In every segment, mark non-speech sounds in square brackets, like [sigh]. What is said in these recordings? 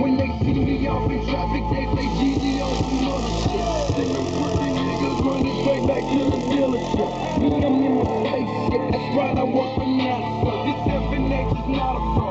When they see me off in traffic, they play GD on some other shit. Then them niggas running straight back to the dealership. Me, I'm in that's right, I work for NASA. This FNX is not a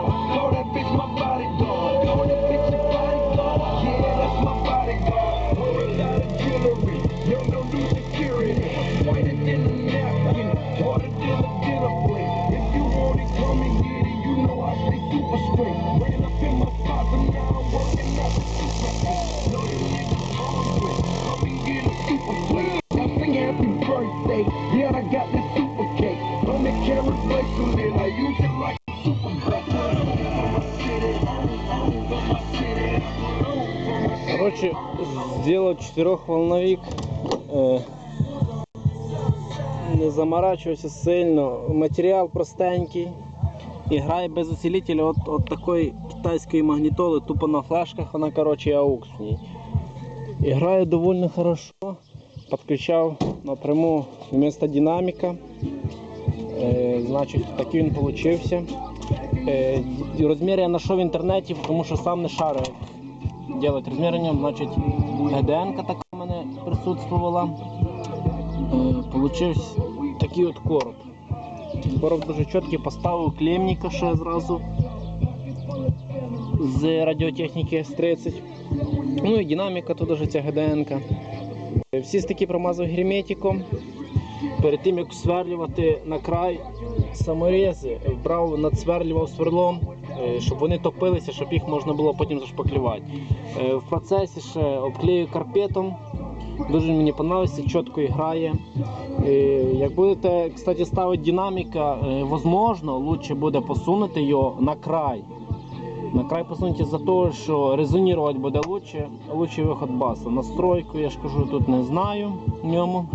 Короче, сделал четырехволновик. Е, не заморачивайся сильно. Матеріал простенький. І грає без усилителя от, от такої китайської магнітоли, тупо на флешках, вона короче аукс. І грає доволі хорошо. Підключав напряму вместо динаміка. Е, значить, такий він получився. Е, розмір я знайшов в інтернеті, тому що сам не шарю делать розмірення, значить ГДН така в мене присутствувала. Е, получився такий от короб. Короб дуже чіткий, поставив клемніка ще зразу з радіотехніки С30. Ну і динаміка тут вже ця ГДН. Всі стики промазав герметиком. Перед тим як сверлювати на край саморези, брав, надсверлював сверлом, е, щоб вони топилися, щоб їх можна було потім зашпаклювати. Е, В процесі ще обклею карпетом. Дуже мені подобається, чітко грає. Як будете, кстати, ставити динаміка, е, возможно, лучше буде посунути його на край. На край посунути за того, що резонувати буде лучше, лучший виход баса. Настройку, я ж кажу, тут не знаю в ньому.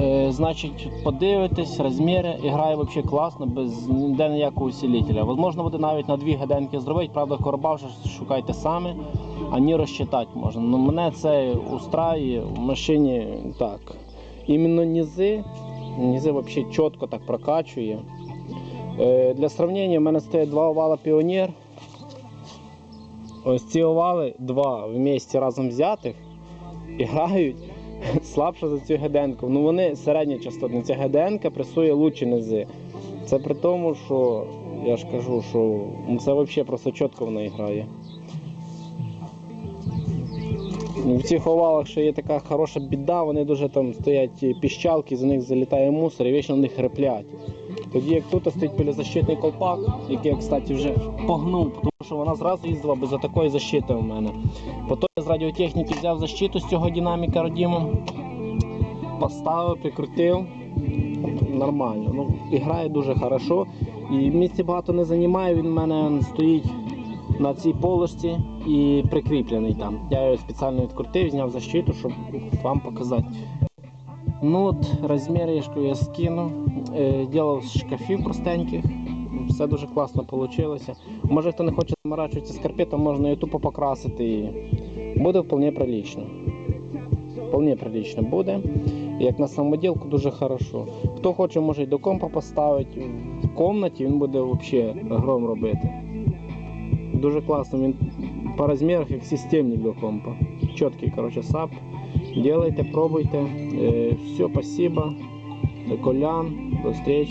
Е, Значить, подивитись, розміри, грає взагалі класно, без ніде ніякого усилителя. Возможно, буде навіть на дві годинки зробити, правда, короба вже шукайте самі, а ні розчитати можна. Ну, мене це устраює в машині так. Іменно низи, низи взагалі чітко так прокачує. Е, Для сравнення, в мене стоять два овала Піонер. Ось ці овали, два в місті разом взятих, і грають [laughs] слабше за цю геденку. Ну вони середня частотна. Ця геденка пресує лучші низи. Це при тому, що я ж кажу, що це взагалі просто чітко вона грає. В цих овалах ще є така хороша біда, вони дуже там стоять піщалки, за них залітає мусор і вічно в них реплять. Тоді як тут стоїть пилезащитний колпак, який я, кстати, вже погнув, тому що вона зразу їздила без такої защити у мене. Потім я з радіотехніки взяв защиту з цього динаміка родіму, поставив, прикрутив. Нормально. Ну, грає дуже хорошо. І місці багато не займає, він в мене стоїть на цій полості і прикріплений там. Я його спеціально відкрутив, зняв защиту, щоб вам показати. Ну от розміри я скину. Е, Ділав з шкафів простеньких. Все дуже класно вийшло. Може хто не хоче заморачуватися з карпетом, можна її тупо покрасити. І буде вполне прилично. Вполне прилично буде. Як на самоділку дуже хорошо. Хто хоче, може й до компа поставити. В комнаті він буде взагалі гром робити. Дуже класно, він по розмірах як системник до компа. Чіткий, коротше, сап. Делайте, пробуйте. Е, все, спасибо. Колян, до встречи.